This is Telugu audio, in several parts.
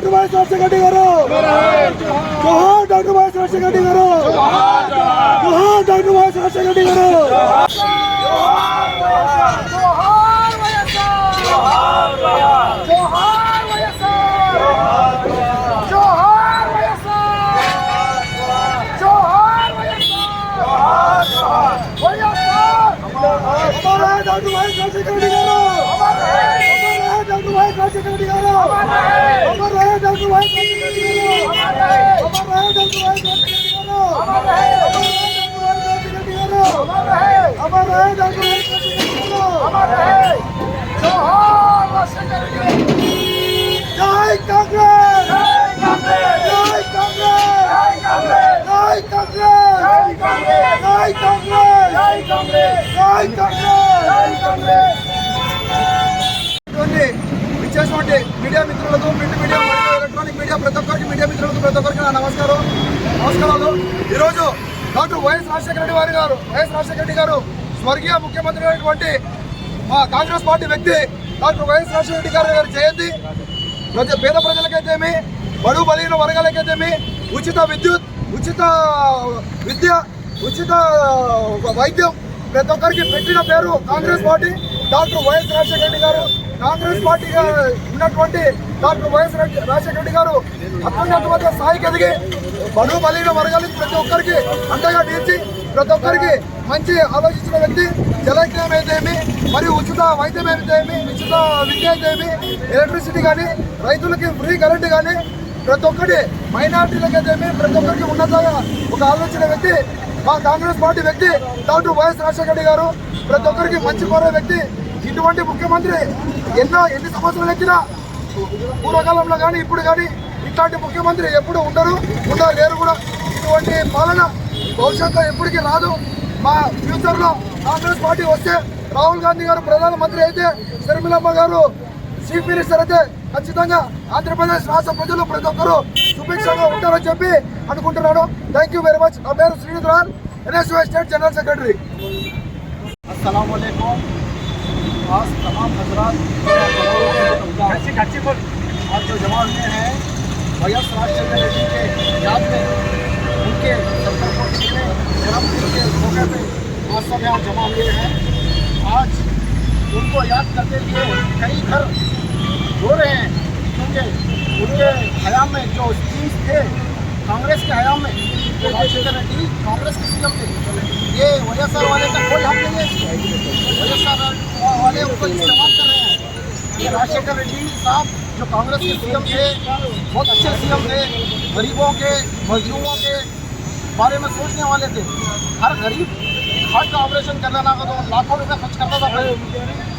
डॉक्टर भाई साहब से गड्डी करो जोहार डॉक्टर भाई साहब से गड्डी करो जोहार डॉक्टर भाई साहब से गड्डी करो जोहार जोहार విచ్చేసినటువంటి మీడియా మిత్రులకు ప్రింట్ మీడియా ఎలక్ట్రానిక్ మీడియా ప్రతి ఒక్కరికి మీడియా మిత్రులకు ప్రతి ఒక్కరికి నా నమస్కారం. నమస్కారాలు. ఈరోజు డాక్టర్ వైఎస్ రాజశేఖర రెడ్డి వారి గారు వైఎస్ రాజశేఖర రెడ్డి గారు స్వర్గీయ ముఖ్యమంత్రి అయినటువంటి మా కాంగ్రెస్ పార్టీ వ్యక్తి డాక్టర్ వైఎస్ రాజశేఖర రెడ్డి గారి గారి జయంతి. ప్రజ పేద ప్రజలకైతేమి బడుగు బలిగిన వర్గాలకైతేమి ఉచిత విద్యుత్ ఉచిత విద్య ఉచిత వైద్యం ప్రతి ఒక్కరికి పెట్టిన పేరు Congress party. Doctor YS Rajasekhara Reddy గారు కాంగ్రెస్ పార్టీగా ఉన్నటువంటి డాక్టర్ వైఎస్ రెడ్డి- రాజశేఖర రెడ్డి గారు అత్యున్నతమైన స్థాయికి ఎదిగి బడు బలహీన వర్గాలు ప్రతి ఒక్కరికి అండగా నిలిచి ప్రతి ఒక్కరికి మంచి ఆలోచించిన వ్యక్తి జలజ్ఞానం అయితేమి మరియు ఉచిత వైద్యం అయితేమి ఉచిత విద్య అయితేమి ఎలక్ట్రిసిటీ కానీ రైతులకి ఫ్రీ కరెంట్ కానీ ప్రతి ఒక్కటి మైనార్టీలకు అయితేమి ప్రతి ఒక్కరికి ఉన్నతంగా ఒక ఆలోచన వ్యక్తి మా కాంగ్రెస్ పార్టీ వ్యక్తి డాక్టర్ వైఎస్ రాజశేఖర రెడ్డి గారు ప్రతి ఒక్కరికి మంచి కోరే వ్యక్తి ఇటువంటి ముఖ్యమంత్రి ఎన్నో ఎన్ని సంవత్సరాలు ఎక్కినా పూర్వకాలంలో కానీ ఇప్పుడు కానీ ఇట్లాంటి ముఖ్యమంత్రి ఎప్పుడు ఉండరు ఉండలేరు కూడా ఇటువంటి పాలన భవిష్యత్తులో ఎప్పటికీ రాదు మా ఫ్యూచర్లో కాంగ్రెస్ పార్టీ వస్తే రాహుల్ గాంధీ గారు ప్రధానమంత్రి అయితే శర్మిలమ్మ గారు చీఫ్ మినిస్టర్ అయితే ఖచ్చితంగా ఆంధ్రప్రదేశ్ రాష్ట్ర ప్రజలు ప్రతి ఒక్కరూ సుభిక్షంగా ఉంటారని చెప్పి అనుకుంటున్నాను థ్యాంక్ యూ వెరీ మచ్ నా పేరు శ్రీనిధ్ రాల్ ఎన్ఎస్వై స్టేట్ జనరల్ సెక్రటరీ अस्सलाम वालेकुम आज तमाम हजरात आज जो जमा हुए हैं राजशेखर रेड्डी के याद में उनके सत्तर को के मौके पे आज सब यहाँ जमा हुए हैं। आज उनको याद करते हुए कई घर रो रहे हैं, क्योंकि उनके हयाम में जो स्कीम्स थे, कांग्रेस के हयाम में जो राजशेखर रेड्डी कांग्रेस के सीएम थे। ये वैएसआर वाले का कोई हक नहीं है वैएसआर वाले उनको इस्तेमाल कर रहे हैं। ये राजशेखर रेड्डी साहब जो कांग्रेस के सीएम थे, बहुत अच्छे सीएम थे, गरीबों के मजलूमों के बारे में सोचने वाले थे। हर गरीब हार्ट का ऑपरेशन कर लेना तो लाखों रुपये खर्च करता था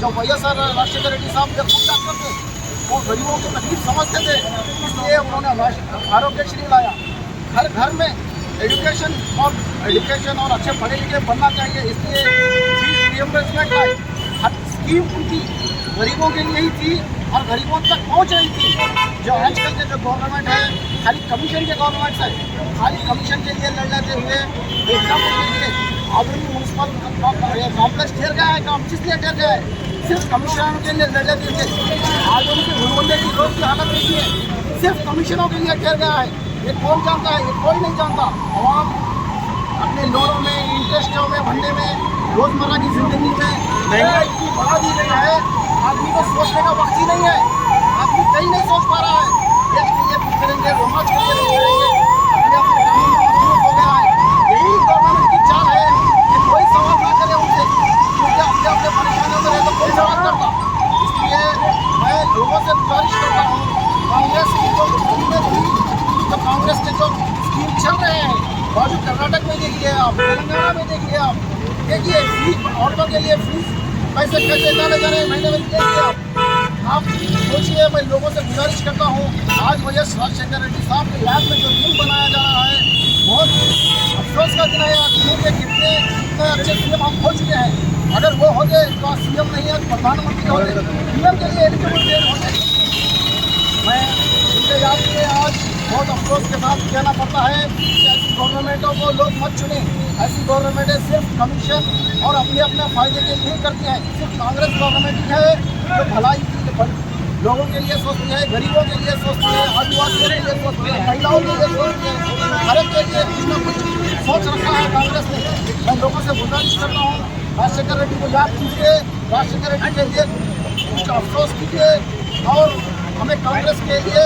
जो सर राजशेखर रेड्डी साहब जब खुद डॉक्टर थे, वो गरीबों की तकलीफ़ समझते थे, इसलिए उन्होंने राष्ट्र- आरोग्यश्री लाया। हर घर में एजुकेशन और एजुकेशन और अच्छे पढ़े लिखे बनना चाहिए, इसलिए हर स्कीम उनकी गरीबों के लिए ही थी और गरीबों तक पहुँच रही थी, जो आजकल के जो गवर्नमेंट है, खाली कमीशन के गवर्नमेंट है, खाली कमीशन के लिए लड़ लेते हुए आबरी म्यूनसिपल कॉम्प्लेक्स ठहर गया है काम, किस लिए ठहर गया है? सिर्फ़ कमीशनों के लिए लड़ लेते थे आज उनकी भूमंडे की रोड की हालत देखिए, सिर्फ़ कमीशनों के लिए ठहर गया है। ये कौन जानता है? ये कोई नहीं जानता। आवाम अपने लोनों में इंटरेस्टों में, भंडे में, रोज़मर्रा की ज़िंदगी में महँगाई इतनी बढ़ा दी गई है। आदमी को सोचने का वक्त ही नहीं है। आदमी कहीं नहीं सोच पा रहा है। कोई सवाल ना करे उनसे। अपने अपने परेशानियों में तो कोई सवाल करता। इसलिए मैं लोगों से गुजारिश हूँ, कांग्रेस की जो तो कांग्रेस के जो चल रहे हैं कर्नाटक में देखिए आप, तेलंगाना में देखिए आप, देखिए फ़ीस के लिए फ़ीस पैसे कैसे डाले जा रहे हैं? महीने में आप सोचिए, मैं लोगों से गुजारिश करता हूँ। आज मुझे सुभाष राजशेखर रेड्डी साहब के याद में जो दिन बनाया जा रहा है, बहुत अफसोस का दिन है आज क्योंकि कितने कितने अच्छे सीएम हम हो चुके हैं। अगर वो होते तो आज सीएम नहीं है प्रधानमंत्री होते। पीएम के लिए एलिजिबल मैं उनके याद आज बहुत अफसोस के साथ कहना पड़ता है कि ऐसी गवर्नमेंटों को लोग मत चुने। ऐसी गवर्नमेंटें सिर्फ़ कमीशन और अपने अपने फ़ायदे के लिए करती हैं। सिर्फ़ कांग्रेस गवर्नमेंट है जो भलाई लोगों के लिए सोचती है, गरीबों के लिए सोचती है, आदिवासियों के लिए सोचती है, महिलाओं के लिए सोचती है हर एक के लिए कुछ ना कुछ सोच रखा है कांग्रेस ने। मैं लोगों से गुजारिश कर रहा हूँ, राजशेखर रेड्डी को याद कीजिए, राजशेखर रेड्डी के लिए कुछ अफसोस कीजिए और हमें कांग्रेस के लिए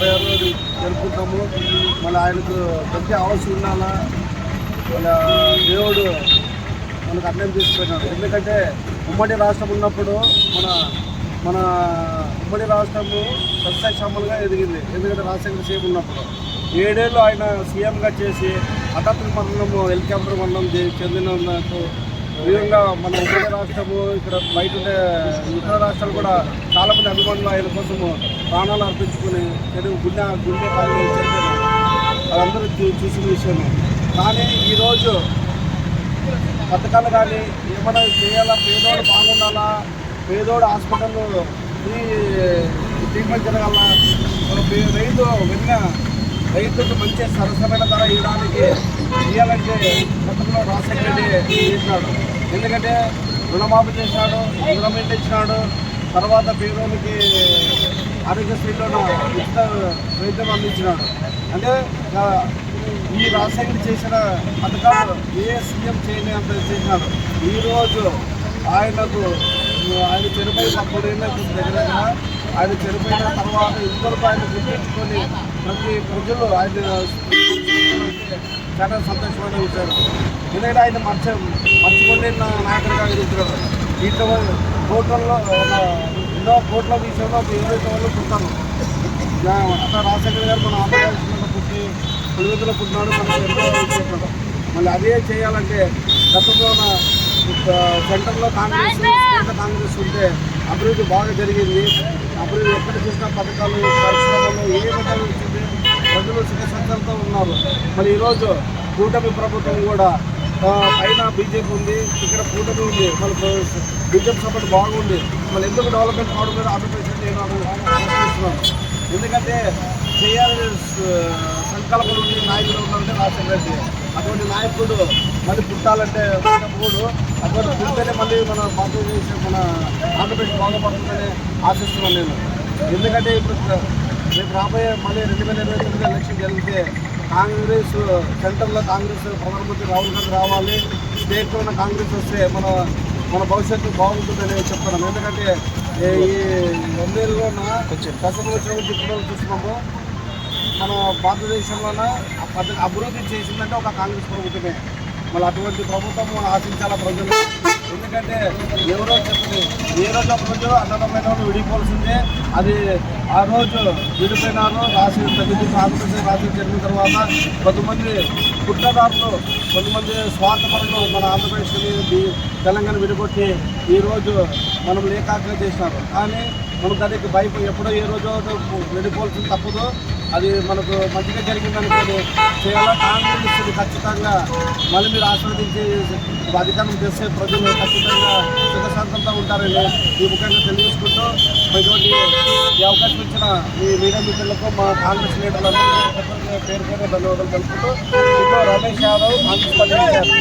డెబ్బై ఆరు రోజు జరుపుకుంటాము. మళ్ళీ ఆయనకు ప్రతి అవసరం ఉండాలా? మన దేవుడు మనకు అర్థం తీసుకుపోయినాడు ఎందుకంటే ఉమ్మడి రాష్ట్రం ఉన్నప్పుడు మన మన ఉమ్మడి రాష్ట్రము సస్యశ్యామలుగా ఎదిగింది. ఎందుకంటే రాజశేఖర సీఎం ఉన్నప్పుడు. ఏడేళ్ళు ఆయన సీఎంగా చేసి హఠాత్తు మండలము హెలికాప్టర్ మండలం చెందిన నాకు విధంగా మన ఉత్తర రాష్ట్రము ఇక్కడ బయట ఉండే ఇతర రాష్ట్రాలు కూడా చాలామంది అభిమానులు ఆయన కోసము ప్రాణాలు అర్పించుకుని తెలుగు గుండె గుండె పని అదందరూ చూ- చూసిన విషయమే. కానీ ఈరోజు పథకాలు కానీ ఏమైనా చేయాలా? పేదోడు బాగుండాలా? పేదోడు హాస్పిటల్ ఫ్రీ ట్రీట్మెంట్ జరగాల? పే- రైతు వెళ్ళిన రైతులకు మంచి సరసమైన ధర ఇవ్వడానికి ఇవ్వాలంటే గతంలో రాజశేఖర రెడ్డి చేసినాడు ఎందుకంటే రుణమాఫీ చేసినాడు రుణమేంటి ఇచ్చినాడు. తర్వాత పేదోళ్ళకి ఆరోగ్యశ్రీలో ఉచిత వైద్యం అందించినాడు. అంటే ఈ రాజశేఖర్ చేసిన పథకాలు ఏ సీఎం చేయని అంత చేసినాడు ఈరోజు ఆయనకు ఆయన చనిపోయి పక్కడైన దగ్గర ఆయన చనిపోయిన తర్వాత ఇంతవరకు ఆయన గుర్తించుకొని ప్రతి ప్రజలు ఆయన చాలా సంతోషమైన విషయాలు ఎందుకంటే ఆయన మర్చ మర్చిపోలే నాయకుడిగా ఎదుగుతున్నాడు ఇట్లా కోట్లలో ఎన్నో కోట్ల విషయంలో ఏదైతే వాళ్ళు పుట్టాను అక్కడ రాజశేఖర్ గారు మన ఆంధ్రప్రదేశ్లో పుట్టి పులివెందులో పుట్టినాడు మనకు ఎంతో మళ్ళీ అదే చేయాలంటే గతంలో సెంటర్లో కాంగ్రెస్ కాంగ్రెస్ ఉంటే అభివృద్ధి బాగా జరిగింది. అభివృద్ధి ఎక్కడ చూసినా పథకాలు పరిశ్రమలు ఏ పథకాలు వచ్చింది ప్రజలు సుఖసంతలతో ఉన్నారు. మరి ఈరోజు కూటమి ప్రభుత్వం కూడా పైన బీజేపీ ఉంది ఇక్కడ కూటమి ఉంది. మన బీజేపీ సపోర్ట్ బాగుంది. మళ్ళీ ఎందుకు డెవలప్మెంట్ కావడం మీద ఆంధ్రప్రదేశ్ నేను ఎందుకంటే చేయాలని సంకల్పం ఉండి నాయకుడు ఉన్నారంటే రాజశేఖర రెడ్డి అటువంటి నాయకుడు మళ్ళీ పుట్టాలంటే పుట్టినప్పుడు అటువంటి పుడితేనే మళ్ళీ మన భారతదేశం మన ఆంధ్రప్రదేశ్ బాగుపడుతుందని ఆశిస్తున్నాను నేను. ఎందుకంటే ఇప్పుడు రేపు రాబోయే మళ్ళీ రెండు వేల ఇరవై తొమ్మిది ఎలక్షన్ జరిగితే కాంగ్రెస్ సెంటర్లో కాంగ్రెస్ ప్రధానమంత్రి రాహుల్ గాంధీ రావాలి స్టేట్లో ఉన్న కాంగ్రెస్ వస్తే మన మన భవిష్యత్తు బాగుంటుందని చెప్తున్నాం ఎందుకంటే ఈ ఈ రెండేళ్ళలోన దశలో వచ్చినప్పుడు ఇప్పుడు చూస్తున్నాము. మన భారతదేశంలోన అభివృద్ధి చేసిందంటే ఒక కాంగ్రెస్ ప్రభుత్వమే. మళ్ళీ అటువంటి ప్రభుత్వం మనం ఆశించాల ప్రజలు? ఎందుకంటే ఎవరో చెప్పింది ఏ రోజు ఒక రోజు అన్నదమైన వాళ్ళు విడిపోవాల్సిందే. అది ఆ రోజు విడిపోయినారు రాసి తగ్గింది ఆంధ్రప్రదేశ్ రాసి జరిగిన తర్వాత కొంతమంది కుట్రదారులు కొంతమంది స్వార్థపరులు మన ఆంధ్రప్రదేశ్ని తెలంగాణ విడిపొట్టి ఈరోజు మనం లేకాగ్ర చేసినారు. కానీ మనం దానికి భయం ఎప్పుడో ఏ రోజు వెళ్ళిపోవాల్సింది తప్పదు అది మనకు మంచిగా జరిగిందనుకోండి చేయాలా? కాంగ్రెస్ ఖచ్చితంగా. మళ్ళీ మీరు ఆస్వాదించి అధికారం చేస్తే ప్రజలు ఖచ్చితంగా సుఖశాంతంగా ఉంటారని ఈ ముఖ్యంగా తెలియజేసుకుంటూ ఇటువంటి ఈ అవకాశం ఇచ్చిన ఈ మీడియా మిత్రులకు మా కాంగ్రెస్ లీడర్లందరూ పేరు పేరు ధన్యవాదాలు తెలుపుతూ ఇంట్లో రమేష్ యాదవ్ ఆంధ్రప్రదేశ్.